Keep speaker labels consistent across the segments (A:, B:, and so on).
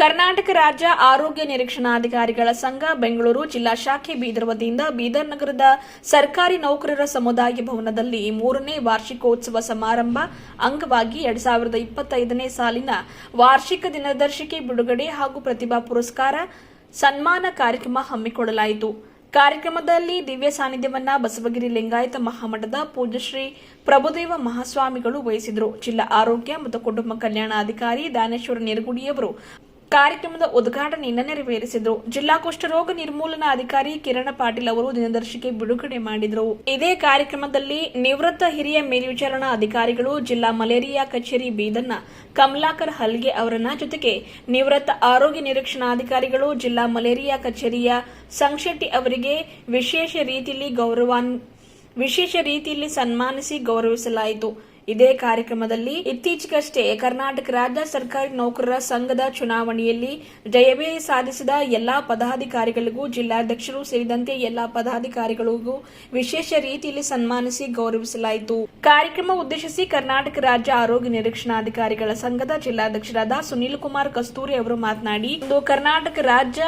A: ಕರ್ನಾಟಕ ರಾಜ್ಯ ಆರೋಗ್ಯ ನಿರೀಕ್ಷಣಾಧಿಕಾರಿಗಳ ಸಂಘ ಬೆಂಗಳೂರು ಜಿಲ್ಲಾ ಶಾಖೆ ಬೀದರ್ ವತಿಯಿಂದ ಬೀದರ್ ನಗರದ ಸರ್ಕಾರಿ ನೌಕರರ ಸಮುದಾಯ ಭವನದಲ್ಲಿ ಮೂರನೇ ವಾರ್ಷಿಕೋತ್ಸವ ಸಮಾರಂಭ. ಅಂಗವಾಗಿ ಎರಡ್ ಸಾವಿರದ ಇಪ್ಪತ್ತೈದನೇ ಸಾಲಿನ ವಾರ್ಷಿಕ ದಿನದರ್ಶಿಕೆ ಬಿಡುಗಡೆ ಹಾಗೂ ಪ್ರತಿಭಾ ಪುರಸ್ಕಾರ, ಸನ್ಮಾನ ಕಾರ್ಯಕ್ರಮ ಹಮ್ಮಿಕೊಳ್ಳಲಾಯಿತು. ಕಾರ್ಯಕ್ರಮದಲ್ಲಿ ದಿವ್ಯ ಸಾನ್ನಿಧ್ಯವನ್ನ ಬಸವಗಿರಿ ಲಿಂಗಾಯತ ಮಹಾಮಠದ ಪೂಜ್ಯಶ್ರೀ ಪ್ರಭುದೇವ ಮಹಾಸ್ವಾಮಿಗಳು ವಹಿಸಿದರು. ಜಿಲ್ಲಾ ಆರೋಗ್ಯ ಮತ್ತು ಕುಟುಂಬ ಕಲ್ಯಾಣಾಧಿಕಾರಿ ದಾನೇಶ್ವರ ನಿರ್ಗುಡಿಯವರು ಕಾರ್ಯಕ್ರಮದ ಉದ್ಘಾಟನೆಯನ್ನು ನೆರವೇರಿಸಿದರು. ಜಿಲ್ಲಾ ಕುಷ್ಠರೋಗ ನಿರ್ಮೂಲನಾ ಅಧಿಕಾರಿ ಕಿರಣ ಪಾಟೀಲ್ ಅವರು ದಿನದರ್ಶಿಕೆ ಬಿಡುಗಡೆ ಮಾಡಿದರು. ಇದೇ ಕಾರ್ಯಕ್ರಮದಲ್ಲಿ ನಿವೃತ್ತ ಹಿರಿಯ ಮೇಲ್ವಿಚಾರಣಾ ಅಧಿಕಾರಿಗಳು ಜಿಲ್ಲಾ ಮಲೇರಿಯಾ ಕಚೇರಿ ಬೀದರ್ನ ಕಮಲಾಕರ್ ಹಲ್ಗೆ ಅವರನ್ನ ಜೊತೆಗೆ ನಿವೃತ್ತ ಆರೋಗ್ಯ ನಿರೀಕ್ಷಣಾಧಿಕಾರಿಗಳು ಜಿಲ್ಲಾ ಮಲೇರಿಯಾ ಕಚೇರಿಯ ಸಂಶೆಟ್ಟಿ ಅವರಿಗೆ ವಿಶೇಷ ರೀತಿಯಲ್ಲಿ ಗೌರವಾನ್ ವಿಶೇಷ ರೀತಿಯಲ್ಲಿ ಸನ್ಮಾನಿಸಿ ಗೌರವಿಸಲಾಯಿತು. ಇದೇ ಕಾರ್ಯಕ್ರಮದಲ್ಲಿ ಇತ್ತೀಚೆಗಷ್ಟೇ ಕರ್ನಾಟಕ ರಾಜ್ಯ ಸರ್ಕಾರಿ ನೌಕರರ ಸಂಘದ ಚುನಾವಣೆಯಲ್ಲಿ ಜಯವೇ ಸಾಧಿಸಿದ ಎಲ್ಲಾ ಪದಾಧಿಕಾರಿಗಳಿಗೂ ಜಿಲ್ಲಾಧ್ಯಕ್ಷರು ಸೇರಿದಂತೆ ಎಲ್ಲಾ ಪದಾಧಿಕಾರಿಗಳಿಗೂ ವಿಶೇಷ ರೀತಿಯಲ್ಲಿ ಸನ್ಮಾನಿಸಿ ಗೌರವಿಸಲಾಯಿತು. ಕಾರ್ಯಕ್ರಮ ಉದ್ದೇಶಿಸಿ ಕರ್ನಾಟಕ ರಾಜ್ಯ ಆರೋಗ್ಯ ನಿರೀಕ್ಷಣಾಧಿಕಾರಿಗಳ ಸಂಘದ ಜಿಲ್ಲಾಧ್ಯಕ್ಷರಾದ ಸುನೀಲ್ ಕುಮಾರ್ ಕಸ್ತೂರಿ ಅವರು ಮಾತನಾಡಿ, ಇಂದು ಕರ್ನಾಟಕ ರಾಜ್ಯ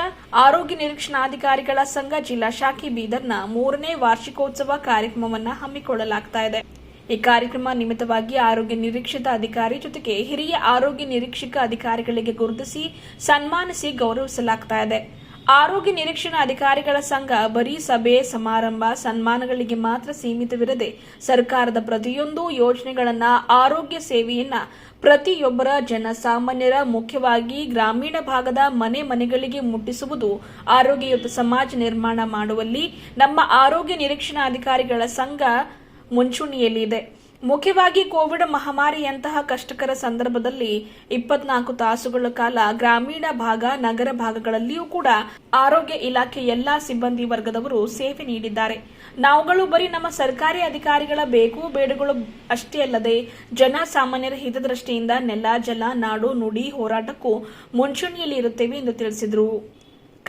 A: ಆರೋಗ್ಯ ನಿರೀಕ್ಷಣಾಧಿಕಾರಿಗಳ ಸಂಘ ಜಿಲ್ಲಾ ಶಾಖೆ ಬೀದರ್ನ ಮೂರನೇ ವಾರ್ಷಿಕೋತ್ಸವ ಕಾರ್ಯಕ್ರಮವನ್ನು ಹಮ್ಮಿಕೊಳ್ಳಲಾಗ್ತಾ ಇದೆ. ಈ ಕಾರ್ಯಕ್ರಮ ನಿಮಿತ್ತವಾಗಿ ಆರೋಗ್ಯ ನಿರೀಕ್ಷಿತ ಅಧಿಕಾರಿ ಜೊತೆಗೆ ಹಿರಿಯ ಆರೋಗ್ಯ ನಿರೀಕ್ಷಕ ಅಧಿಕಾರಿಗಳಿಗೆ ಗುರುತಿಸಿ ಸನ್ಮಾನಿಸಿ ಗೌರವಿಸಲಾಗ್ತಾ ಇದೆ. ಆರೋಗ್ಯ ನಿರೀಕ್ಷಣಾ ಅಧಿಕಾರಿಗಳ ಸಂಘ ಬರೀ ಸಭೆ, ಸಮಾರಂಭ, ಸನ್ಮಾನಗಳಿಗೆ ಮಾತ್ರ ಸೀಮಿತವಿರದೆ ಸರ್ಕಾರದ ಪ್ರತಿಯೊಂದು ಯೋಜನೆಗಳನ್ನ ಆರೋಗ್ಯ ಸೇವೆಯನ್ನ ಪ್ರತಿಯೊಬ್ಬರ ಜನಸಾಮಾನ್ಯರ ಮುಖ್ಯವಾಗಿ ಗ್ರಾಮೀಣ ಭಾಗದ ಮನೆ ಮನೆಗಳಿಗೆ ಮುಟ್ಟಿಸುವುದು ಆರೋಗ್ಯಯುತ ಸಮಾಜ ನಿರ್ಮಾಣ ಮಾಡುವಲ್ಲಿ ನಮ್ಮ ಆರೋಗ್ಯ ನಿರೀಕ್ಷಣಾ ಅಧಿಕಾರಿಗಳ ಸಂಘ ಮುಂಚೂಣಿಯಲ್ಲಿದೆ. ಮುಖ್ಯವಾಗಿ ಕೋವಿಡ್ ಮಹಾಮಾರಿಯಂತಹ ಕಷ್ಟಕರ ಸಂದರ್ಭದಲ್ಲಿ ಇಪ್ಪತ್ನಾಲ್ಕು ತಾಸುಗಳ ಕಾಲ ಗ್ರಾಮೀಣ ಭಾಗ, ನಗರ ಭಾಗಗಳಲ್ಲಿಯೂ ಕೂಡ ಆರೋಗ್ಯ ಇಲಾಖೆ ಎಲ್ಲಾ ಸಿಬ್ಬಂದಿ ವರ್ಗದವರು ಸೇವೆ ನೀಡಿದ್ದಾರೆ. ನಾವುಗಳು ಬರೀ ನಮ್ಮ ಸರ್ಕಾರಿ ಅಧಿಕಾರಿಗಳ ಬೇಕು ಬೇಡುಗಳು ಅಷ್ಟೇ ಅಲ್ಲದೆ ಜನ ಸಾಮಾನ್ಯರ ಹಿತದೃಷ್ಟಿಯಿಂದ ನೆಲ, ಜಲ, ನಾಡು ನುಡಿ ಹೋರಾಟಕ್ಕೂ ಮುಂಚೂಣಿಯಲ್ಲಿ ಇರುತ್ತೇವೆ ಎಂದು ತಿಳಿಸಿದರು.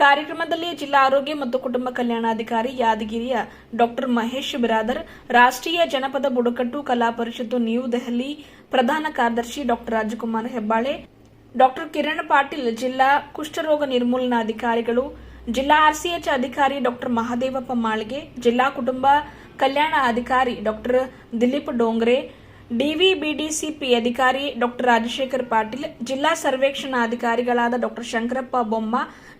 A: ಕಾರ್ಯಕ್ರಮದಲ್ಲಿ ಜಿಲ್ಲಾ ಆರೋಗ್ಯ ಮತ್ತು ಕುಟುಂಬ ಕಲ್ಯಾಣಾಧಿಕಾರಿ ಯಾದಗಿರಿಯ ಡಾಕ್ಟರ್ ಮಹೇಶ್ ಬಿರಾದರ್, ರಾಷ್ಟ್ರೀಯ ಜನಪದ ಬುಡಕಟ್ಟು ಕಲಾ ಪರಿಷತ್ತು ನ್ಯೂ ದೆಹಲಿ ಪ್ರಧಾನ ಕಾರ್ಯದರ್ಶಿ ಡಾಕ್ಟರ್ ರಾಜಕುಮಾರ್ ಹೆಬ್ಬಾಳೆ, ಡಾಕ್ಟರ್ ಕಿರಣ್ ಪಾಟೀಲ್ ಜಿಲ್ಲಾ ಕುಷ್ಠರೋಗ ನಿರ್ಮೂಲನಾಧಿಕಾರಿಗಳು, ಜಿಲ್ಲಾ ಆರ್ಸಿಎಚ್ ಅಧಿಕಾರಿ ಡಾಕ್ಟರ್ ಮಹಾದೇವಪ್ಪ ಮಾಳ್ಗೆ, ಜಿಲ್ಲಾ ಕುಟುಂಬ ಕಲ್ಯಾಣ ಅಧಿಕಾರಿ ಡಾಕ್ಟರ್ ದಿಲೀಪ್ ಡೋಂಗ್ರೆ ಡಿವಿಬಿಡಿಸಿಪಿ ಅಧಿಕಾರಿ ಡಾಕ್ಟರ್ ರಾಜಶೇಖರ್ ಪಾಟೀಲ್, ಜಿಲ್ಲಾ ಸರ್ವೇಕ್ಷಣಾ ಅಧಿಕಾರಿಗಳಾದ ಡಾಕ್ಟರ್ ಶಂಕರಪ್ಪ ಬೊಮ್ಮ,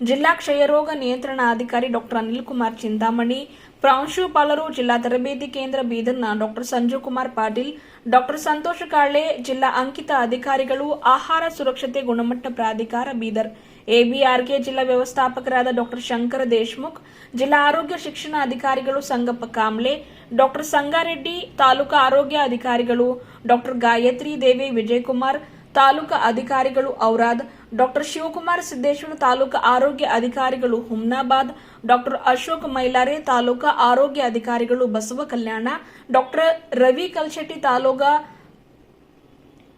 A: ಜಿಲ್ಲಾ ಕ್ಷಯರೋಗ ನಿಯಂತ್ರಣ ಅಧಿಕಾರಿ ಡಾಕ್ಟರ್ ಅನಿಲ್ ಕುಮಾರ್ ಚಿಂತಾಮಣಿ ಪ್ರಾಂಶುಪಾಲರು ಜಿಲ್ಲಾ ತರಬೇತಿ ಕೇಂದ್ರ ಬೀದರ್ನ ಡಾಕ್ಟರ್ ಸಂಜೀವ್ ಕುಮಾರ್ ಪಾಟೀಲ್, ಡಾಕ್ಟರ್ ಸಂತೋಷ ಕಾಳೆ ಜಿಲ್ಲಾ ಅಂಕಿತ ಅಧಿಕಾರಿಗಳು, ಆಹಾರ ಸುರಕ್ಷತೆ ಗುಣಮಟ್ಟ ಪ್ರಾಧಿಕಾರ ಬೀದರ್, ಎಬಿಆರ್ಕೆ ಜಿಲ್ಲಾ ವ್ಯವಸ್ಥಾಪಕರಾದ ಡಾಕ್ಟರ್ ಶಂಕರ ದೇಶ್ಮುಖ್, ಜಿಲ್ಲಾ ಆರೋಗ್ಯ ಶಿಕ್ಷಣ ಅಧಿಕಾರಿಗಳು ಸಂಗಪ್ಪ ಕಾಂಬ್ಳೆ ಡಾಕ್ಟರ್ ಸಂಗಾರೆಡ್ಡಿ, ತಾಲೂಕಾ ಆರೋಗ್ಯ ಅಧಿಕಾರಿಗಳು, ಡಾಕ್ಟರ್ ಗಾಯತ್ರಿ ದೇವಿ ವಿಜಯಕುಮಾರ್, ತಾಲೂಕಾ ಅಧಿಕಾರಿಗಳು ಔರಾದ್, ಡಾಕ್ಟರ್ ಶಿವಕುಮಾರ್ ಸಿದ್ದೇಶ್ವರ, ತಾಲೂಕಾ ಆರೋಗ್ಯ ಅಧಿಕಾರಿಗಳು ಹುಮ್ನಾಬಾದ್, ಡಾಕ್ಟರ್ ಅಶೋಕ್ ಮೈಲಾರೆ, ತಾಲೂಕಾ ಆರೋಗ್ಯ ಅಧಿಕಾರಿಗಳು ಬಸವ ಕಲ್ಯಾಣ, ಡಾಕ್ಟರ್ ರವಿ ಕಲ್ಶೆಟ್ಟಿ, ತಾಲೂಕಾ,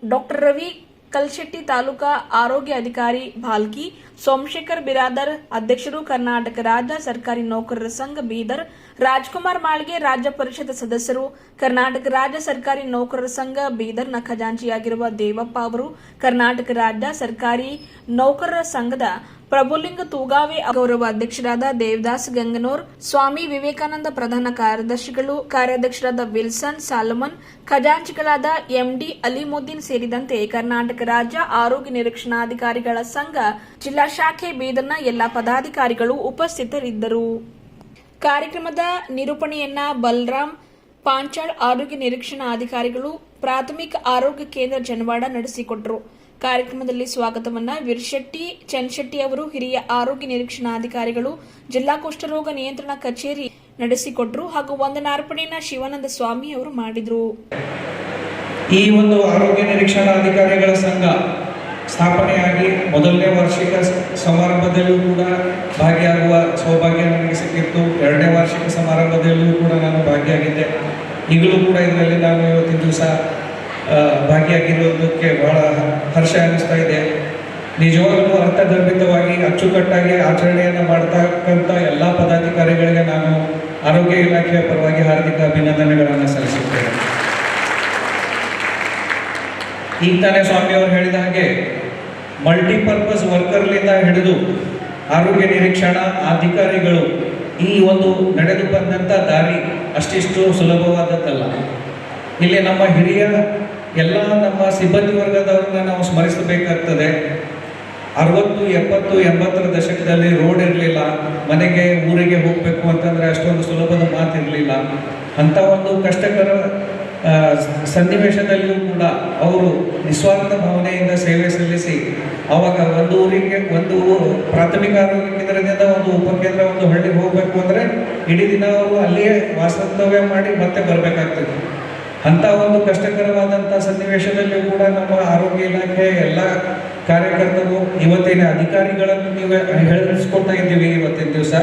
A: ಡಾಕ್ಟರ್ ರವಿ ಕಲ್ಶೆಟ್ಟಿ, ತಾಲೂಕಾ ಆರೋಗ್ಯ ಅಧಿಕಾರಿ ಭಾಲ್ಕಿ ಸೋಮಶೇಖರ್ ಬಿರಾದರ್, ಅಧ್ಯಕ್ಷರು ಕರ್ನಾಟಕ ರಾಜ್ಯ ಸರ್ಕಾರಿ ನೌಕರರ ಸಂಘ ಬೀದರ್ ರಾಜ್ಕುಮಾರ್ ಮಾಳ್ಗೆ ರಾಜ್ಯ ಪರಿಷತ್ ಸದಸ್ಯರು, ಕರ್ನಾಟಕ ರಾಜ್ಯ ಸರ್ಕಾರಿ ನೌಕರರ ಸಂಘ ಬೀದರ್ನ ಖಜಾಂಚಿಯಾಗಿರುವ ದೇವಪ್ಪ ಅವರು, ಕರ್ನಾಟಕ ರಾಜ್ಯ ಸರ್ಕಾರಿ ನೌಕರರ ಸಂಘದ ಪ್ರಭುಲಿಂಗ ತೂಗಾವೆ ಗೌರವ ಅಧ್ಯಕ್ಷರಾದ ದೇವದಾಸ್ ಗಂಗನೂರ್, ಸ್ವಾಮಿ ವಿವೇಕಾನಂದ ಪ್ರಧಾನ ಕಾರ್ಯದರ್ಶಿಗಳು, ಕಾರ್ಯಾಧ್ಯಕ್ಷರಾದ ವಿಲ್ಸನ್ ಸಾಲಮನ್, ಖಜಾಂಚಿಗಳಾದ ಎಂಡಿ ಅಲಿಮುದ್ದೀನ್ ಸೇರಿದಂತೆ ಕರ್ನಾಟಕ ರಾಜ್ಯ ಆರೋಗ್ಯ ನಿರೀಕ್ಷಣಾಧಿಕಾರಿಗಳ ಸಂಘ, ಜಿಲ್ಲಾ ಶಾಖೆ ಬೀದರ್ನ ಎಲ್ಲಾ ಪದಾಧಿಕಾರಿಗಳು ಉಪಸ್ಥಿತರಿದ್ದರು. ಕಾರ್ಯಕ್ರಮದ ನಿರೂಪಣೆಯನ್ನ ಬಲರಾಮ್ ಪಾಂಚಾಳ್ ಆರೋಗ್ಯ ನಿರೀಕ್ಷಣಾ ಅಧಿಕಾರಿಗಳು, ಪ್ರಾಥಮಿಕ ಆರೋಗ್ಯ ಕೇಂದ್ರ ಜನವಾಡ ನಡೆಸಿಕೊಟ್ಟರು ಕಾರ್ಯಕ್ರಮದಲ್ಲಿ ಸ್ವಾಗತವನ್ನ ವೀರಶೆಟ್ಟಿ ಚನ್ಶೆಟ್ಟಿ ಅವರು, ಹಿರಿಯ ಆರೋಗ್ಯ ನಿರೀಕ್ಷಣಾಧಿಕಾರಿಗಳು ಜಿಲ್ಲಾ ಕುಷ್ಠರೋಗ ನಿಯಂತ್ರಣ ಕಚೇರಿ ನಡೆಸಿಕೊಟ್ರು ಹಾಗೂ ವಂದನಾರ್ಪಣೆಯನ್ನ ಶಿವಾನಂದ ಸ್ವಾಮಿ ಅವರು ಮಾಡಿದ್ರು.
B: ಈ ಒಂದು ಆರೋಗ್ಯ ನಿರೀಕ್ಷಣಾಧಿಕಾರಿಗಳ ಸಂಘ ಸ್ಥಾಪನೆಯಾಗಿ ಮೊದಲನೇ ವಾರ್ಷಿಕ ಸಮಾರಂಭದಲ್ಲೂ ಕೂಡ ಭಾಗಿಯಾಗುವ ಸೌಭಾಗ್ಯ ನನಗೆ ಸಿಕ್ಕಿತ್ತು. ಎರಡನೇ ವಾರ್ಷಿಕ ಸಮಾರಂಭದಲ್ಲೂ ಕೂಡ ನಾನು ಭಾಗಿಯಾಗಿದ್ದೆ. ಈಗಲೂ ಕೂಡ ಇದರಲ್ಲಿ ನಾನು ಇವತ್ತಿನ ದಿವಸ ಭಾಗಿಯಾಗಿರುವುದಕ್ಕೆ ಬಹಳ ಹರ್ಷ ಅನ್ನಿಸ್ತಾ ಇದೆ. ನಿಜವಾಗಲೂ ಅರ್ಥಗರ್ಭಿತವಾಗಿ ಅಚ್ಚುಕಟ್ಟಾಗಿ ಆಚರಣೆಯನ್ನು ಮಾಡ್ತಕ್ಕಂಥ ಎಲ್ಲ ಪದಾಧಿಕಾರಿಗಳಿಗೆ ನಾನು ಆರೋಗ್ಯ ಇಲಾಖೆಯ ಪರವಾಗಿ ಹಾರ್ದಿಕ ಅಭಿನಂದನೆಗಳನ್ನು ಸಲ್ಲಿಸುತ್ತೇನೆ. ಈಗ ತಾನೇ ಸ್ವಾಮಿ ಅವರು ಹೇಳಿದ ಹಾಗೆ ಮಲ್ಟಿಪರ್ಪಸ್ ವರ್ಕರ್ಲಿಂದ ಹಿಡಿದು ಆರೋಗ್ಯ ನಿರೀಕ್ಷಣಾ ಅಧಿಕಾರಿಗಳು ಈ ಒಂದು ನಡೆದು ಬಂದಂಥ ದಾರಿ ಅಷ್ಟಿಷ್ಟು ಸುಲಭವಾದದ್ದಲ್ಲ. ಇಲ್ಲಿ ನಮ್ಮ ಹಿರಿಯ, ಎಲ್ಲ ನಮ್ಮ ಸಿಬ್ಬಂದಿ ವರ್ಗದವ್ರನ್ನ ನಾವು ಸ್ಮರಿಸಬೇಕಾಗ್ತದೆ. ಅರವತ್ತು, ಎಪ್ಪತ್ತು, ಎಂಬತ್ತರ ದಶಕದಲ್ಲಿ ರೋಡ್ ಇರಲಿಲ್ಲ, ಮನೆಗೆ, ಊರಿಗೆ ಹೋಗಬೇಕು ಅಂತಂದರೆ ಅಷ್ಟೊಂದು ಸುಲಭದ ಮಾತಿರಲಿಲ್ಲ. ಅಂಥ ಒಂದು ಕಷ್ಟಕರ ಸನ್ನಿವೇಶದಲ್ಲಿಯೂ ಕೂಡ ಅವರು ನಿಸ್ವಾರ್ಥ ಭಾವನೆಯಿಂದ ಸೇವೆ ಸಲ್ಲಿಸಿ ಅವಾಗ ಒಂದು ಊರಿಗೆ, ಒಂದು ಪ್ರಾಥಮಿಕ ಆರೋಗ್ಯ ಕೇಂದ್ರದಿಂದ ಒಂದು ಉಪಕೇಂದ್ರ, ಒಂದು ಹಳ್ಳಿಗೆ ಹೋಗಬೇಕು ಅಂದರೆ ಇಡೀ ದಿನ ಅವರು ಅಲ್ಲಿಯೇ ವಾಸ್ತವ್ಯ ಮಾಡಿ ಮತ್ತೆ ಬರಬೇಕಾಗ್ತದೆ. ಅಂಥ ಒಂದು ಕಷ್ಟಕರವಾದಂಥ ಸನ್ನಿವೇಶದಲ್ಲಿಯೂ ಕೂಡ ನಮ್ಮ ಆರೋಗ್ಯ ಇಲಾಖೆ ಎಲ್ಲ ಕಾರ್ಯಕರ್ತರು ಇವತ್ತಿನ ಅಧಿಕಾರಿಗಳನ್ನು ನೀವು ಹೇಳಿಸ್ಕೊಳ್ತಾ ಇದ್ದೀವಿ ಇವತ್ತಿನ ದಿವಸ.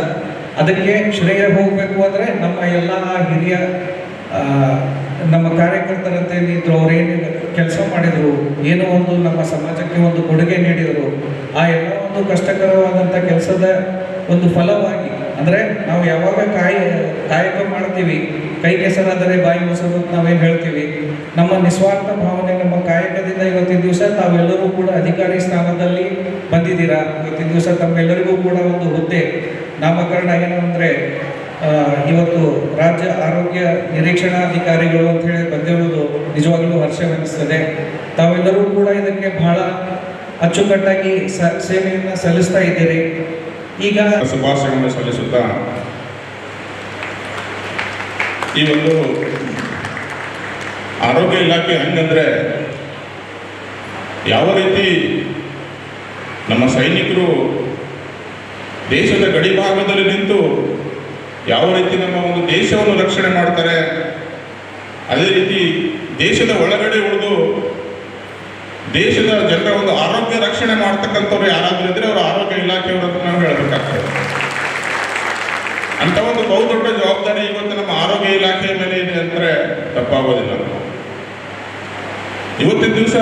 B: ಅದಕ್ಕೆ ಶ್ರೇಯ ಹೋಗಬೇಕು ಅಂದರೆ ನಮ್ಮ ಎಲ್ಲ ಹಿರಿಯ ನಮ್ಮ ಕಾರ್ಯಕರ್ತರಂತೆ ನಿಂತರು ಏನು ಕೆಲಸ ಮಾಡಿದರು, ಏನೋ ಒಂದು ನಮ್ಮ ಸಮಾಜಕ್ಕೆ ಒಂದು ಕೊಡುಗೆ ನೀಡಿದರು, ಆ ಎಲ್ಲ ಒಂದು ಕಷ್ಟಕರವಾದಂಥ ಕೆಲಸದ ಒಂದು ಫಲವಾಗಿ, ಅಂದರೆ ನಾವು ಯಾವಾಗ ಕಾಯ, ಕಾಯಕ ಮಾಡ್ತೀವಿ, ಕೈ ಕೆಸರಾದರೆ ಬಾಯಿ ಮೊಸರು ಅಂತ ನಾವೇನು ಹೇಳ್ತೀವಿ, ನಮ್ಮ ನಿಸ್ವಾರ್ಥ ಭಾವನೆ, ನಮ್ಮ ಕಾಯಕದಿಂದ ಇವತ್ತಿನ ದಿವಸ ತಾವೆಲ್ಲರೂ ಕೂಡ ಅಧಿಕಾರಿ ಸ್ಥಾನದಲ್ಲಿ ಬಂದಿದ್ದೀರಾ? ಇವತ್ತಿನ ದಿವಸ ತಮ್ಮೆಲ್ಲರಿಗೂ ಕೂಡ ಒಂದು ಹುದ್ದೆ, ನಾಮಕರಣ ಏನು ಅಂದರೆ ಇವತ್ತು ರಾಜ್ಯ ಆರೋಗ್ಯ ನಿರೀಕ್ಷಣಾಧಿಕಾರಿಗಳು ಅಂತ ಹೇಳಿ ಬಂದಿರುವುದು ನಿಜವಾಗಲೂ ಹರ್ಷವೆನಿಸ್ತದೆ. ತಾವೆಲ್ಲರೂ ಕೂಡ ಇದಕ್ಕೆ ಬಹಳ ಅಚ್ಚುಕಟ್ಟಾಗಿ ಸ, ಸೇವೆಯನ್ನು ಸಲ್ಲಿಸ್ತಾ ಇದ್ದೀರಿ. ಈಗ
C: ಶುಭಾಶಯವನ್ನು ಸಲ್ಲಿಸುತ್ತಾ ಈ ಒಂದು ಆರೋಗ್ಯ ಇಲಾಖೆ ಹಂಗಂದ್ರೆ ಯಾವ ರೀತಿ ನಮ್ಮ ಸೈನಿಕರು ದೇಶದ ಗಡಿ ಭಾಗದಲ್ಲಿ ನಿಂತು ಯಾವ ರೀತಿ ನಮ್ಮ ಒಂದು ದೇಶವನ್ನು ರಕ್ಷಣೆ ಮಾಡ್ತಾರೆ, ಅದೇ ರೀತಿ ದೇಶದ ಒಳಗಡೆ ಉಳಿದು ದೇಶದ ಜನರ ಒಂದು ಆರೋಗ್ಯ ರಕ್ಷಣೆ ಮಾಡ್ತಕ್ಕಂಥವ್ರು ಯಾರಾದ್ರೂ ಇದ್ರೆ ಅವರು ಆರೋಗ್ಯ ಇಲಾಖೆಯವರು ಅಂತ ನಾವು ಹೇಳಬೇಕಾಗ್ತದೆ. ಅಂತ ಒಂದು ಬಹು ದೊಡ್ಡ ಜವಾಬ್ದಾರಿ ಇವತ್ತು ನಮ್ಮ ಆರೋಗ್ಯ ಇಲಾಖೆಯ ಮೇಲೆ ಇದೆ ಅಂದ್ರೆ ತಪ್ಪಾಗೋದಿಲ್ಲ. ಇವತ್ತಿನ ದಿವಸ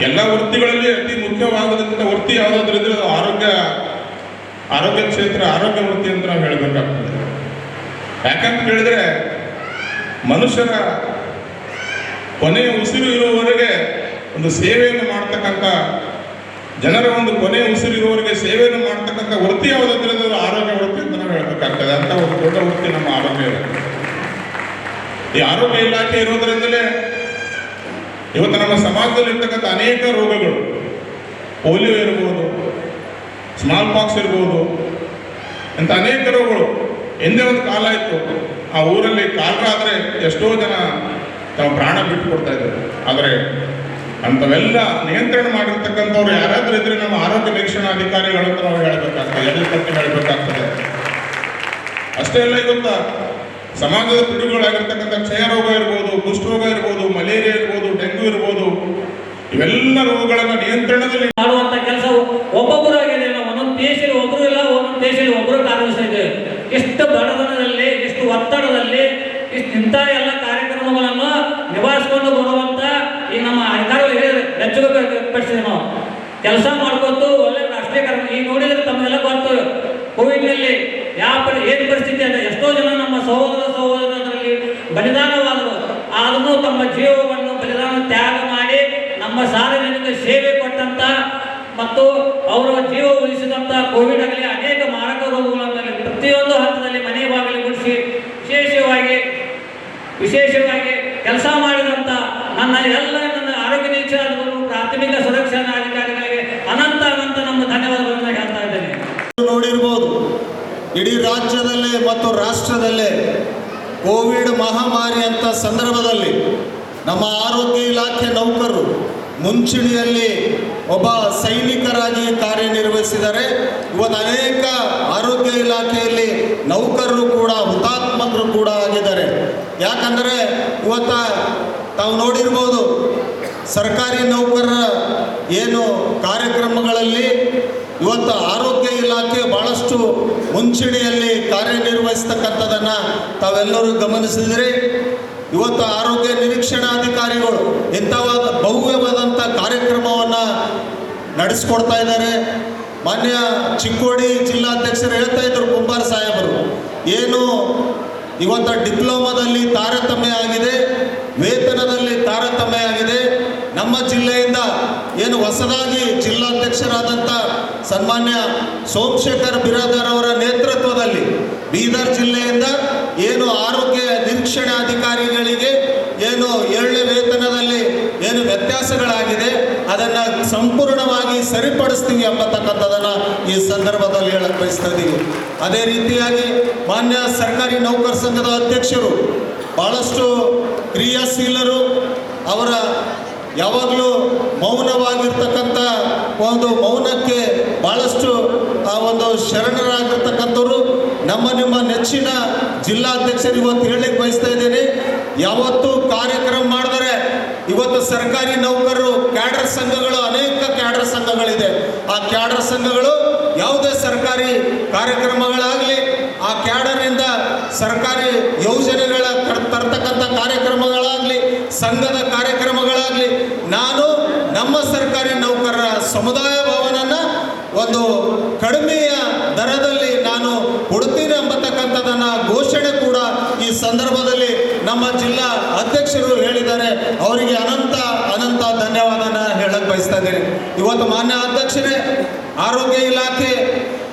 C: ಎಲ್ಲ ವೃತ್ತಿಗಳಲ್ಲಿ ಅತಿ ಮುಖ್ಯವಾಗದಂತ ವೃತ್ತಿ ಯಾವುದಾದ್ರೂ ಇದ್ರೆ ಆರೋಗ್ಯ ಆರೋಗ್ಯ ಕ್ಷೇತ್ರ, ಆರೋಗ್ಯ ವೃತ್ತಿ ಅಂತ ನಾವು ಹೇಳಬೇಕಾಗ್ತದೆ. ಯಾಕಂತ ಹೇಳಿದ್ರೆ, ಮನುಷ್ಯರ ಕೊನೆಯ ಉಸಿರು ಇರುವವರೆಗೆ ಒಂದು ಸೇವೆಯನ್ನು ಮಾಡ್ತಕ್ಕಂಥ, ಜನರ ಒಂದು ಕೊನೆಯ ಉಸಿರು ಇರುವವರೆಗೆ ಸೇವೆಯನ್ನು ಮಾಡ್ತಕ್ಕಂಥ ವೃತ್ತಿ ಯಾವುದಾದ್ರೆ ಆರೋಗ್ಯ ವೃತ್ತಿ ಅಂತ ನಾವು ಹೇಳಬೇಕಾಗ್ತದೆ. ಅಂತ ಒಂದು ದೊಡ್ಡ ವೃತ್ತಿ ನಮ್ಮ ಆರೋಗ್ಯ ಇರುತ್ತೆ. ಈ ಆರೋಗ್ಯ ಇಲಾಖೆ ಇರೋದ್ರಿಂದಲೇ ಇವತ್ತು ನಮ್ಮ ಸಮಾಜದಲ್ಲಿ ಇರ್ತಕ್ಕಂಥ ಅನೇಕ ರೋಗಗಳು, ಪೋಲಿಯೋ ಇರ್ಬೋದು ಸ್ಮಾಲ್ ಪಾಕ್ಸ್ ಇರ್ಬೋದು, ಅಂತ ಅನೇಕ ರೋಗಗಳು. ಎಂದೇ ಒಂದು ಕಾಲ ಇತ್ತು. ಆ ಊರಲ್ಲಿ ಕಾಲರ ಆದರೆ ಎಷ್ಟೋ ಜನ ತಮ್ಮ ಪ್ರಾಣ ಬಿಟ್ಟು ಕೊಡ್ತಾ ಇದ್ದರು ಆದರೆ ಅಂಥವೆಲ್ಲ ನಿಯಂತ್ರಣ ಮಾಡಿರ್ತಕ್ಕಂಥವ್ರು ಯಾರಾದರೂ ಇದ್ರೆ ನಮ್ಮ ಆರೋಗ್ಯ ನಿರೀಕ್ಷಣಾ ಅಧಿಕಾರಿಗಳು ಅಂತ ನಾವು ಹೇಳಬೇಕಾಗ್ತದೆ. ಎಲ್ಲಿ ಪಟ್ಟಿ ಹೇಳಬೇಕಾಗ್ತದೆ? ಅಷ್ಟೇ ಅಲ್ಲ ಗೊತ್ತಾ? ಸಮಾಜದ ಪಿಡುಗುಗಳಾಗಿರ್ತಕ್ಕಂಥ ಕ್ಷಯ ರೋಗ ಇರ್ಬೋದು, ಕುಷ್ಠರೋಗ ಇರ್ಬೋದು, ಮಲೇರಿಯಾ ಇರ್ಬೋದು, ಡೆಂಗ್ಯೂ ಇರ್ಬೋದು, ಇವೆಲ್ಲ ರೋಗಗಳನ್ನು ನಿಯಂತ್ರಣದಲ್ಲಿ
D: ದೇಶದಲ್ಲಿ ಇದೆ. ಇಷ್ಟು ಬಡತನದಲ್ಲಿ ಇಷ್ಟು ಒತ್ತಡದಲ್ಲಿ, ಇಷ್ಟು ಇಂಥ ಎಲ್ಲ ಕಾರ್ಯಕ್ರಮಗಳನ್ನು ನಿಭಾಯಿಸ್ಕೊಂಡು ಬರುವಂತ ಈ ನಮ್ಮ ಅಧಿಕಾರಿಗಳು ಹೇಳಿದ್ರೆ ಮೆಚ್ಚುಗೆ ನಾವು. ಕೆಲಸ ಮಾಡ್ಕೊತು ಒಳ್ಳೆ ರಾಷ್ಟ್ರೀಯ ಕಾರ್ಯಕ್ರಮ ಈಗ ನೋಡಿದ್ರೆ ತಮಗೆಲ್ಲ ಗೊತ್ತು. ಕೋವಿಡ್ನಲ್ಲಿ ಯಾವ ಏನು ಪರಿಸ್ಥಿತಿ ಅಂತ ಎಷ್ಟೋ ಜನ ನಮ್ಮ ಸಹೋದರ ಸಹೋದರರಲ್ಲಿ ಬಲಿದಾನವಾದರು. ಆದರೂ ತಮ್ಮ ಜೀವವನ್ನು ಬಲಿದಾನ ತ್ಯಾಗ ಮಾಡಿ ನಮ್ಮ ಸಾರ್ವಜನಿಕ ಸೇವೆ ಕೊಟ್ಟಂತ ಮತ್ತು ಅವರ ಜೀವ ಉಳಿಸಿದಂತ ಕೋವಿಡ್ ಆಗಲಿ ಅನೇಕ ಮಾರಕ ರೋಗಗಳನ್ನಾಗಲಿ ಪ್ರತಿಯೊಂದು ಹಂತದಲ್ಲಿ ಮನೆ ಬಾಗಿಲು ಗುಡಿಸಿ ವಿಶೇಷವಾಗಿ ವಿಶೇಷವಾಗಿ ಕೆಲಸ ಮಾಡಿದಂತ ನನ್ನ ಎಲ್ಲ ನನ್ನ ಆರೋಗ್ಯ ನಿರೀಕ್ಷಣಾಧಿಕಾರಿಗಳು ಪ್ರಾಥಮಿಕ ಸುರಕ್ಷಾ ಅಧಿಕಾರಿಗಳಿಗೆ ಅನಂತ ಅನಂತ ನಮ್ಮ ಧನ್ಯವಾದಗಳನ್ನು ಹೇಳ್ತಾ ಇದ್ದೇನೆ
E: ನೋಡಿರ್ಬೋದು ಇಡೀ ರಾಜ್ಯದಲ್ಲೇ ಮತ್ತು ರಾಷ್ಟ್ರದಲ್ಲೇ ಕೋವಿಡ್ ಮಹಾಮಾರಿ ಅಂತ ಸಂದರ್ಭದಲ್ಲಿ ನಮ್ಮ ಆರೋಗ್ಯ ಇಲಾಖೆ ನೌಕರರು ಮುಂಚೂಣಿಯಲ್ಲಿ ಒಬ್ಬ ಸೈನಿಕರಾಗಿ ಕಾರ್ಯನಿರ್ವಹಿಸಿದರೆ ಇವತ್ತು ಅನೇಕ ಆರೋಗ್ಯ ಇಲಾಖೆಯಲ್ಲಿ ನೌಕರರು ಕೂಡ, ಹುತಾತ್ಮಕರು ಕೂಡ ಆಗಿದ್ದಾರೆ. ಯಾಕಂದರೆ ಇವತ್ತ ತಾವು ನೋಡಿರ್ಬೋದು ಸರ್ಕಾರಿ ನೌಕರರ ಏನು ಕಾರ್ಯಕ್ರಮಗಳಲ್ಲಿ ಇವತ್ತು ಆರೋಗ್ಯ ಇಲಾಖೆ ಬಹಳಷ್ಟು ಮುಂಚೂಣಿಯಲ್ಲಿ ಕಾರ್ಯನಿರ್ವಹಿಸ್ತಕ್ಕಂಥದ್ದನ್ನು ತಾವೆಲ್ಲರೂ ಗಮನಿಸಿದ್ರಿ. ಇವತ್ತು ಆರೋಗ್ಯ ನಿರೀಕ್ಷಣಾಧಿಕಾರಿಗಳು ಇಂಥವಾದ ಭವ್ಯವಾದಂಥ ಕಾರ್ಯಕ್ರಮವನ್ನು ನಡೆಸ್ಕೊಡ್ತಾ ಇದ್ದಾರೆ. ಮಾನ್ಯ ಚಿಕ್ಕೋಡಿ ಜಿಲ್ಲಾಧ್ಯಕ್ಷರು ಹೇಳ್ತಾ ಇದ್ರು ಕುಂಬಾರ ಸಾಹೇಬರು, ಏನು ಇವತ್ತು ಡಿಪ್ಲೊಮಾದಲ್ಲಿ ತಾರತಮ್ಯ ಆಗಿದೆ, ವೇತನದಲ್ಲಿ ತಾರತಮ್ಯ ಆಗಿದೆ. ನಮ್ಮ ಜಿಲ್ಲೆಯಿಂದ ಏನು ಹೊಸದಾಗಿ ಜಿಲ್ಲಾಧ್ಯಕ್ಷರಾದಂಥ ಸನ್ಮಾನ್ಯ ಸೋಮಶೇಖರ್ ಬಿರಾದರ್ ಅವರ ನೇತೃತ್ವದಲ್ಲಿ ಬೀದರ್ ಜಿಲ್ಲೆಯಿಂದ ಏನು ಆರೋಗ್ಯ ನಿರೀಕ್ಷಣೆ ಅಧಿಕಾರಿಗಳಿಗೆ ಏನು ಏಳನೇ ವೇತನದಲ್ಲಿ ಏನು ವ್ಯತ್ಯಾಸಗಳಾಗಿದೆ, ಅದನ್ನು ಸಂಪೂರ್ಣವಾಗಿ ಸರಿಪಡಿಸ್ತೀವಿ ಎಂಬತಕ್ಕಂಥದ್ದನ್ನು ಈ ಸಂದರ್ಭದಲ್ಲಿ ಹೇಳಕ್ ಬಯಸ್ತಾ ಅದೇ ರೀತಿಯಾಗಿ ಮಾನ್ಯ ಸರ್ಕಾರಿ ನೌಕರ ಸಂಘದ ಅಧ್ಯಕ್ಷರು ಭಾಳಷ್ಟು ಕ್ರಿಯಾಶೀಲರು, ಅವರ ಯಾವಾಗಲೂ ಮೌನವಾಗಿರ್ತಕ್ಕಂಥ ಒಂದು ಮೌನಕ್ಕೆ ಭಾಳಷ್ಟು ಆ ಒಂದು ಶರಣರಾಗಿರ್ತಕ್ಕಂಥವ್ರು ನಮ್ಮ ನಿಮ್ಮ ನೆಚ್ಚಿನ ಜಿಲ್ಲಾಧ್ಯಕ್ಷರು ಇವತ್ತು ಹೇಳಲಿಕ್ಕೆ ಬಯಸ್ತಾ ಇದ್ದೇನೆ. ಯಾವತ್ತು ಕಾರ್ಯಕ್ರಮ ಮಾಡಿದರೆ ಇವತ್ತು ಸರ್ಕಾರಿ ನೌಕರರು, ಕ್ಯಾಡರ್ ಸಂಘಗಳು, ಅನೇಕ ಕ್ಯಾಡರ್ ಸಂಘಗಳಿದೆ. ಆ ಕ್ಯಾಡರ್ ಸಂಘಗಳು ಯಾವುದೇ ಸರ್ಕಾರಿ ಕಾರ್ಯಕ್ರಮಗಳಾಗಲಿ, ಆ ಕ್ಯಾಡರ್ನಿಂದ ಸರ್ಕಾರಿ ಯೋಜನೆಗಳ ತರ್ತಕ್ಕಂಥ ಕಾರ್ಯಕ್ರಮಗಳಾಗಲಿ, ಸಂಘದ ಕಾರ್ಯಕ್ರಮಗಳಾಗಲಿ, ನಾನು ನಮ್ಮ ಸರ್ಕಾರಿ ನೌಕರರ ಸಮುದಾಯ ಭವನನ ಒಂದು ಕಡಿಮೆಯ ದರದಲ್ಲಿ ನಾನು ಕೊಡ್ತೀನಿ ಎಂಬತಕ್ಕಂಥದ್ದನ್ನು ಘೋಷಣೆ ಕೂಡ ಈ ಸಂದರ್ಭದಲ್ಲಿ ನಮ್ಮ ಜಿಲ್ಲಾ ಹೇಳಿದ್ದಾರೆ. ಅವರಿಗೆ ಅನಂತ ಅನಂತ ಧನ್ಯವಾದನ ಹೇಳಕ್ ಬಯಸ್ತಾ ಇದ್ದೀನಿ. ಇವತ್ತು ಮಾನ್ಯ ಅಧ್ಯಕ್ಷರೇ, ಆರೋಗ್ಯ ಇಲಾಖೆ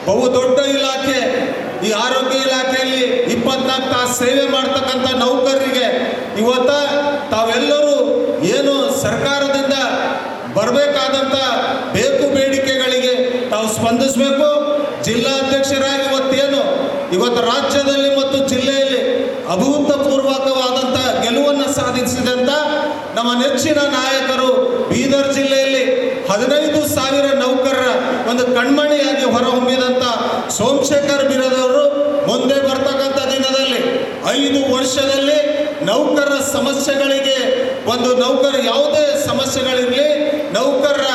E: ಬಹುದೊಡ್ಡ ಇಲಾಖೆ, ಈ ಆರೋಗ್ಯ ಇಲಾಖೆಯಲ್ಲಿ ಇಪ್ಪತ್ನಾಲ್ಕು ತಾಸು ಸೇವೆ ಮಾಡ್ತಕ್ಕಂಥ ನೌಕರರಿಗೆ ಇವತ್ತ ತಾವೆಲ್ಲರೂ ಏನು ಸರ್ಕಾರದಿಂದ ಬರಬೇಕಾದಂಥ ಬೇಕು ಬೇಡಿಕೆಗಳಿಗೆ ತಾವು ಸ್ಪಂದಿಸಬೇಕು ಜಿಲ್ಲಾಧ್ಯಕ್ಷರಾಗಿ ಇವತ್ತೇನು ಇವತ್ತು ರಾಜ್ಯದಲ್ಲಿ ಮತ್ತು ಜಿಲ್ಲೆಯಲ್ಲಿ ಅಭೂತಪೂರ್ವಕವಾದಂಥ ಗೆಲುವನ್ನು ಸಾಧಿಸಿದಂಥ ನಮ್ಮ ನೆಚ್ಚಿನ ಬೀದರ್ ಜಿಲ್ಲೆಯಲ್ಲಿ ಹದಿನೈದು ಸಾವಿರ ನೌಕರರ ಒಂದು ಕಣ್ಮಣಿಯಾಗಿ ಹೊರಹೊಮ್ಮಿದಂಥ ಸೋಮಶೇಖರ್ ಬಿರದವರು ಮುಂದೆ ಬರ್ತಕ್ಕಂಥ ದಿನದಲ್ಲಿ ಐದು ವರ್ಷದಲ್ಲಿ ನೌಕರರ ಸಮಸ್ಯೆಗಳಿಗೆ ಒಂದು ನೌಕರ ಯಾವುದೇ ಸಮಸ್ಯೆಗಳಿರಲಿ ನೌಕರರ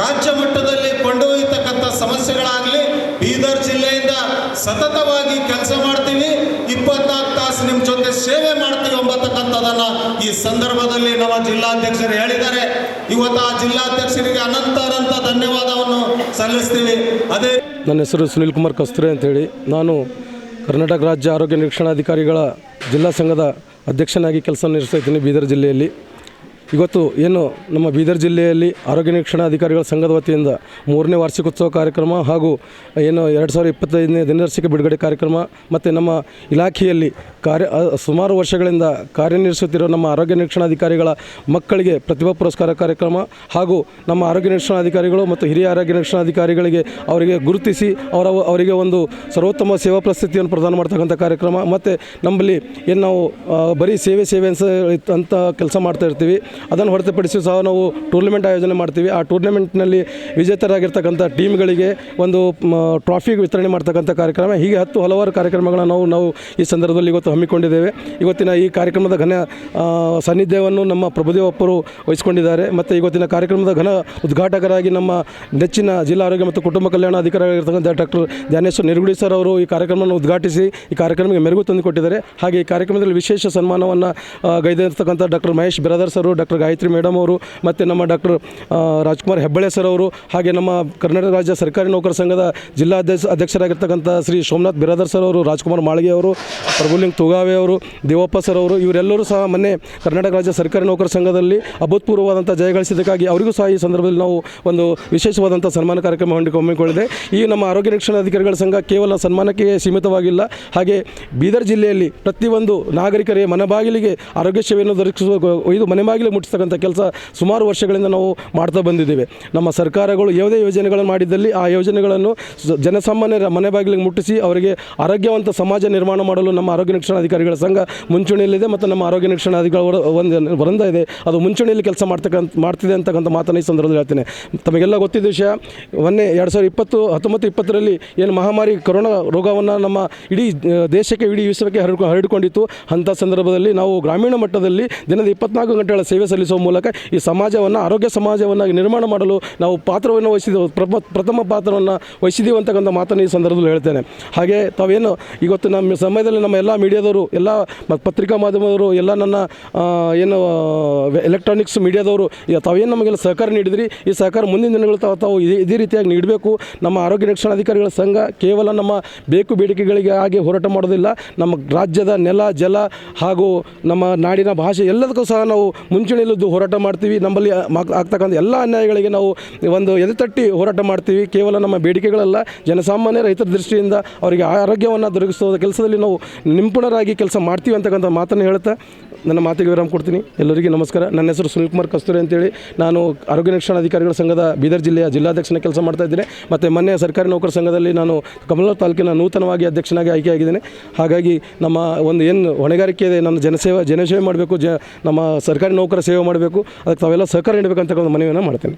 E: ರಾಜ್ಯ ಮಟ್ಟದಲ್ಲಿ ಕೊಂಡೊಯ್ಯತಕ್ಕಂಥ ಸಮಸ್ಯೆಗಳಾಗಲಿ ಬೀದರ್ ಜಿಲ್ಲೆಯಿಂದ ಸತತವಾಗಿ ಕೆಲಸ ಮಾಡ್ತೀವಿ ಇಪ್ಪತ್ನಾಲ್ಕು ತಾಸು ನಿಮ್ಮ ಜೊತೆ ಸೇವೆ ಮಾಡ್ತೀವಿ ಎಂಬತಕ್ಕಂಥದ್ದನ್ನು ಈ ಸಂದರ್ಭದಲ್ಲಿ ನಮ್ಮ ಜಿಲ್ಲಾಧ್ಯಕ್ಷರು ಹೇಳಿದ್ದಾರೆ. ಇವತ್ತು ಆ ಜಿಲ್ಲಾಧ್ಯಕ್ಷರಿಗೆ ಅನಂತ ಅನಂತ ಧನ್ಯವಾದವನ್ನು ಸಲ್ಲಿಸ್ತೀವಿ. ಅದೇ
F: ನನ್ನ ಹೆಸರು ಸುನಿಲ್ ಕುಮಾರ್ ಕಸ್ತೂರಿ ಅಂತೇಳಿ. ನಾನು ಕರ್ನಾಟಕ ರಾಜ್ಯ ಆರೋಗ್ಯ ನಿರೀಕ್ಷಣಾಧಿಕಾರಿಗಳ ಜಿಲ್ಲಾ ಸಂಘದ ಅಧ್ಯಕ್ಷನಾಗಿ ಕೆಲಸ ನಿರ್ವಹಿಸ್ತಾ ಇದ್ದೀನಿ ಬೀದರ್ ಜಿಲ್ಲೆಯಲ್ಲಿ. ಇವತ್ತು ಏನು ನಮ್ಮ ಬೀದರ್ ಜಿಲ್ಲೆಯಲ್ಲಿ ಆರೋಗ್ಯ ನಿರೀಕ್ಷಣಾ ಅಧಿಕಾರಿಗಳ ಸಂಘದ ವತಿಯಿಂದ ಮೂರನೇ ವಾರ್ಷಿಕೋತ್ಸವ ಕಾರ್ಯಕ್ರಮ ಹಾಗೂ ಏನು ಎರಡು ಸಾವಿರದ ಇಪ್ಪತ್ತೈದನೇ ದಿನದರ್ಶಿಕೆ ಬಿಡುಗಡೆ ಕಾರ್ಯಕ್ರಮ ಮತ್ತು ನಮ್ಮ ಇಲಾಖೆಯಲ್ಲಿ ಕಾರ್ಯ ಸುಮಾರು ವರ್ಷಗಳಿಂದ ಕಾರ್ಯನಿರ್ವಹಿಸುತ್ತಿರುವ ನಮ್ಮ ಆರೋಗ್ಯ ನಿರೀಕ್ಷಣಾಧಿಕಾರಿಗಳ ಮಕ್ಕಳಿಗೆ ಪ್ರತಿಭಾ ಪುರಸ್ಕಾರ ಕಾರ್ಯಕ್ರಮ ಹಾಗೂ ನಮ್ಮ ಆರೋಗ್ಯ ನಿರೀಕ್ಷಣಾಧಿಕಾರಿಗಳು ಮತ್ತು ಹಿರಿಯ ಆರೋಗ್ಯ ನಿರೀಕ್ಷಣಾಧಿಕಾರಿಗಳಿಗೆ ಅವರಿಗೆ ಗುರುತಿಸಿ ಅವರ, ಅವರಿಗೆ ಒಂದು ಸರ್ವೋತ್ತಮ ಸೇವಾ ಪ್ರಸ್ತುತಿಯನ್ನು ಪ್ರದಾನ ಮಾಡ್ತಕ್ಕಂಥ ಕಾರ್ಯಕ್ರಮ. ಮತ್ತು ನಮ್ಮಲ್ಲಿ ಏನು ನಾವು ಬರೀ ಸೇವೆ ಸೇವೆ ಅಂತ ಕೆಲಸ ಮಾಡ್ತಾ ಇರ್ತೀವಿ. ಅದನ್ನು ಹೊರತುಪಡಿಸಿ ಸಹ ನಾವು ಟೂರ್ನಮೆಂಟ್ ಆಯೋಜನೆ ಮಾಡ್ತೀವಿ. ಆ ಟೂರ್ನಮೆಂಟ್ನಲ್ಲಿ ವಿಜೇತರಾಗಿರ್ತಕ್ಕಂಥ ಟೀಮ್ಗಳಿಗೆ ಒಂದು ಟ್ರಾಫಿ ವಿತರಣೆ ಮಾಡ್ತಕ್ಕಂಥ ಕಾರ್ಯಕ್ರಮ. ಹೀಗೆ ಹತ್ತು ಹಲವಾರು ಕಾರ್ಯಕ್ರಮಗಳನ್ನು ನಾವು ನಾವು ಈ ಸಂದರ್ಭದಲ್ಲಿ ಇವತ್ತು ಹಮ್ಮಿಕೊಂಡಿದ್ದೇವೆ. ಇವತ್ತಿನ ಈ ಕಾರ್ಯಕ್ರಮದ ಘನ ಸಾನ್ನಿಧ್ಯವನ್ನು ನಮ್ಮ ಪ್ರಭುದೇವಪ್ಪರು ವಹಿಸಿಕೊಂಡಿದ್ದಾರೆ. ಮತ್ತು ಇವತ್ತಿನ ಕಾರ್ಯಕ್ರಮದ ಘನ ಉದ್ಘಾಟಕರಾಗಿ ನಮ್ಮ ನೆಚ್ಚಿನ ಜಿಲ್ಲಾ ಆರೋಗ್ಯ ಮತ್ತು ಕುಟುಂಬ ಕಲ್ಯಾಣ ಅಧಿಕಾರಿಯಾಗಿರ್ತಕ್ಕಂಥ ಡಾಕ್ಟರ್ ಧ್ಯಾನೇಶ್ವರ್ ನಿರುಗುಡಿ ಸರ್ ಅವರು ಈ ಕಾರ್ಯಕ್ರಮವನ್ನು ಉದ್ಘಾಟಿಸಿ ಈ ಕಾರ್ಯಕ್ರಮಕ್ಕೆ ಮೆರುಗು ತಂದುಕೊಟ್ಟಿದ್ದಾರೆ. ಹಾಗೆ ಈ ಕಾರ್ಯಕ್ರಮದಲ್ಲಿ ವಿಶೇಷ ಸನ್ಮಾನವನ್ನು ಗೈದಿರ್ತಕ್ಕಂಥ doctor Mahesh Biradar sir, doctor Gayatri madam ಅವರು, ಮತ್ತು ನಮ್ಮ ಡಾಕ್ಟರ್ ರಾಜ್ಕುಮಾರ್ ಹೆಬ್ಬಳೆ ಸರ್ ಅವರು, ಹಾಗೆ ನಮ್ಮ ಕರ್ನಾಟಕ ರಾಜ್ಯ ಸರ್ಕಾರಿ ನೌಕರ ಸಂಘದ ಜಿಲ್ಲಾ ಅಧ್ಯಕ್ಷ ಅಧ್ಯಕ್ಷರಾಗಿರ್ತಕ್ಕಂಥ ಶ್ರೀ ಸೋಮನಾಥ್ ಬಿರಾದರ್ ಸರ್ ಅವರು, ರಾಜ್ಕುಮಾರ್ ಮಾಳ್ಗೆ ಅವರು, ಪ್ರಭುಲಿಂಗ್ ತುಗಾವೆ ಅವರು, ದೇವಪ್ಪ ಸರ್ ಅವರು, ಇವರೆಲ್ಲರೂ ಸಹ ಮೊನ್ನೆ ಕರ್ನಾಟಕ ರಾಜ್ಯ ಸರ್ಕಾರಿ ನೌಕರ ಸಂಘದಲ್ಲಿ ಅಭೂತಪೂರ್ವವಾದಂಥ ಜಯ ಗಳಿಸಿದ್ದಕ್ಕಾಗಿ ಅವರಿಗೂ ಸಹ ಈ ಸಂದರ್ಭದಲ್ಲಿ ನಾವು ಒಂದು ವಿಶೇಷವಾದಂಥ ಸನ್ಮಾನ ಕಾರ್ಯಕ್ರಮ ಹಮ್ಮಿಕೊ- ಹಮ್ಮಿಕೊಂಡಿದೆ ಈ ನಮ್ಮ ಆರೋಗ್ಯ ರಕ್ಷಣಾ ಅಧಿಕಾರಿಗಳ ಸಂಘ ಕೇವಲ ಸನ್ಮಾನಕ್ಕೆ ಸೀಮಿತವಾಗಿಲ್ಲ, ಹಾಗೆ ಬೀದರ್ ಜಿಲ್ಲೆಯಲ್ಲಿ ಪ್ರತಿಯೊಂದು ನಾಗರಿಕರಿಗೆ ಮನಬಾಗಿಲಿಗೆ ಆರೋಗ್ಯ ಸೇವೆಯನ್ನು ದೊರಕಿಸುವ, ಇದು ಮನೆ ಮುಟ್ಟಿಸ್ತಕ್ಕಂಥ ಕೆಲಸ ಸುಮಾರು ವರ್ಷಗಳಿಂದ ನಾವು ಮಾಡ್ತಾ ಬಂದಿದ್ದೇವೆ. ನಮ್ಮ ಸರ್ಕಾರಗಳು ಯಾವುದೇ ಯೋಜನೆಗಳನ್ನು ಮಾಡಿದ್ದಲ್ಲಿ ಆ ಯೋಜನೆಗಳನ್ನು ಜನಸಾಮಾನ್ಯರ ಮನೆ ಬಾಗಿಲಿಗೆ ಮುಟ್ಟಿಸಿ ಅವರಿಗೆ ಆರೋಗ್ಯವಂತ ಸಮಾಜ ನಿರ್ಮಾಣ ಮಾಡಲು ನಮ್ಮ ಆರೋಗ್ಯ ರಕ್ಷಣಾಧಿಕಾರಿಗಳ ಸಂಘ ಮುಂಚೂಣಿಯಲ್ಲಿದೆ ಮತ್ತು ನಮ್ಮ ಆರೋಗ್ಯ ರಕ್ಷಣಾಧಿಕಾರಿಗಳ ಒಂದು ವೃಂದ ಇದೆ. ಅದು ಮುಂಚೂಣಿಯಲ್ಲಿ ಕೆಲಸ ಮಾಡ್ತಕ್ಕಂಥ ಮಾಡ್ತಿದೆ ಅಂತಕ್ಕಂಥ ಮಾತನ್ನು ಈ ಸಂದರ್ಭದಲ್ಲಿ ಹೇಳ್ತೇನೆ. ತಮಗೆಲ್ಲ ಗೊತ್ತಿದ್ದ ವಿಷಯ, ಮೊನ್ನೆ ಎರಡು ಸಾವಿರದ ಇಪ್ಪತ್ತು, ಹತ್ತೊಂಬತ್ತು ಇಪ್ಪತ್ತರಲ್ಲಿ ಏನು ಮಹಾಮಾರಿ ಕೊರೋನಾ ರೋಗವನ್ನು ನಮ್ಮ ಇಡೀ ದೇಶಕ್ಕೆ, ಇಡೀ ವಿಶ್ವಕ್ಕೆ ಹರಡ್ಕೊ, ಹರಡಿಕೊಂಡಿತ್ತು. ಅಂಥ ಸಂದರ್ಭದಲ್ಲಿ ನಾವು ಗ್ರಾಮೀಣ ಮಟ್ಟದಲ್ಲಿ ದಿನದ ಇಪ್ಪತ್ನಾಲ್ಕು ಗಂಟೆಗಳ ಸೇವೆ ಸಲ್ಲಿಸುವ ಮೂಲಕ ಈ ಸಮಾಜವನ್ನು, ಆರೋಗ್ಯ ಸಮಾಜವನ್ನಾಗಿ ನಿರ್ಮಾಣ ಮಾಡಲು ನಾವು ಪಾತ್ರವನ್ನು ವಹಿಸಿದೆವು. ಪ್ರಮ ಪ್ರಥಮ ಪಾತ್ರವನ್ನು ವಹಿಸಿದ್ದೀವಿ ಅಂತಕ್ಕಂಥ ಮಾತನ್ನು ಈ ಸಂದರ್ಭದಲ್ಲಿ ಹೇಳ್ತೇನೆ. ಹಾಗೆ ತಾವೇನು ಇವತ್ತು ನಮ್ಮ ಸಮಯದಲ್ಲಿ ನಮ್ಮ ಎಲ್ಲ ಮೀಡಿಯಾದವರು, ಎಲ್ಲ ಪತ್ರಿಕಾ ಮಾಧ್ಯಮದವರು, ಎಲ್ಲ ನನ್ನ ಏನು ಎಲೆಕ್ಟ್ರಾನಿಕ್ಸ್ ಮೀಡಿಯಾದವರು ತಾವೇನು ನಮಗೆಲ್ಲ ಸಹಕಾರ ನೀಡಿದ್ರಿ? ಈ ಸಹಕಾರ ಮುಂದಿನ ದಿನಗಳು ತಾವು ತಾವು ಇದೇ ರೀತಿಯಾಗಿ ನೀಡಬೇಕು. ನಮ್ಮ ಆರೋಗ್ಯ ರಕ್ಷಣಾ ಅಧಿಕಾರಿಗಳ ಸಂಘ ಕೇವಲ ನಮ್ಮ ಬೇಕು ಬೇಡಿಕೆಗಳಿಗೆ ಹಾಗೆ ಹೋರಾಟ ಮಾಡೋದಿಲ್ಲ. ನಮ್ಮ ರಾಜ್ಯದ ನೆಲ, ಜಲ ಹಾಗೂ ನಮ್ಮ ನಾಡಿನ ಭಾಷೆ ಎಲ್ಲದಕ್ಕೂ ಸಹ ನಾವು ಮುಂಚೂಣಿ ಮುಂಚೂಣಿಯಲ್ಲಿದ್ದು ಹೋರಾಟ ಮಾಡ್ತೀವಿ. ನಮ್ಮಲ್ಲಿ ಆಗ್ತಕ್ಕಂಥ ಎಲ್ಲ ಅನ್ಯಾಯಗಳಿಗೆ ನಾವು ಒಂದು ಎದೆತಟ್ಟಿ ಹೋರಾಟ ಮಾಡ್ತೀವಿ. ಕೇವಲ ನಮ್ಮ ಬೇಡಿಕೆಗಳಲ್ಲ. ಜನಸಾಮಾನ್ಯ ರೈತರ ದೃಷ್ಟಿಯಿಂದ ಅವರಿಗೆ ಆರೋಗ್ಯವನ್ನು ದೊರಕಿಸುವ ಕೆಲಸದಲ್ಲಿ ನಾವು ನಿಂಪುಣರಾಗಿ ಕೆಲಸ ಮಾಡ್ತೀವಿ ಅಂತಕ್ಕಂಥ ಮಾತನ್ನು ಹೇಳ್ತಾ ನನ್ನ ಮಾತಿಗೆ ವಿರಾಮ ಕೊಡ್ತೀನಿ. ಎಲ್ಲರಿಗೂ ನಮಸ್ಕಾರ. ನನ್ನ ಹೆಸರು ಸುನಿಲ್ ಕುಮಾರ್ ಕಸ್ತೂರಿ ಅಂತೇಳಿ ನಾನು ಆರೋಗ್ಯ ನಿರೀಕ್ಷಣಾಧಿಕಾರಿಗಳ ಸಂಘದ ಬೀದರ್ ಜಿಲ್ಲೆಯ ಜಿಲ್ಲಾಧ್ಯಕ್ಷನ ಕೆಲಸ ಮಾಡ್ತಾ ಇದ್ದೇನೆ. ಮತ್ತು ಮೊನ್ನೆ ಸರ್ಕಾರಿ ನೌಕರ ಸಂಘದಲ್ಲಿ ನಾನು ಕಮಲ ತಾಲೂಕಿನ ನೂತನವಾಗಿ ಅಧ್ಯಕ್ಷನಾಗಿ ಆಯ್ಕೆಯಾಗಿದ್ದೇನೆ. ಹಾಗಾಗಿ ನಮ್ಮ ಒಂದು ಏನು ಹೊಣೆಗಾರಿಕೆ ಇದೆ, ನನ್ನ ಜನಸೇವೆ ಜನಸೇವೆ ಮಾಡಬೇಕು ಜ, ನಮ್ಮ ಸರ್ಕಾರಿ ನೌಕರ ಸೇವೆ ಮಾಡಬೇಕು. ಅದಕ್ಕೆ ತಾವೆಲ್ಲ ಸಹಕಾರ ನೀಡಬೇಕಂತ ಒಂದು ಮನವಿಯನ್ನು ಮಾಡ್ತೇನೆ.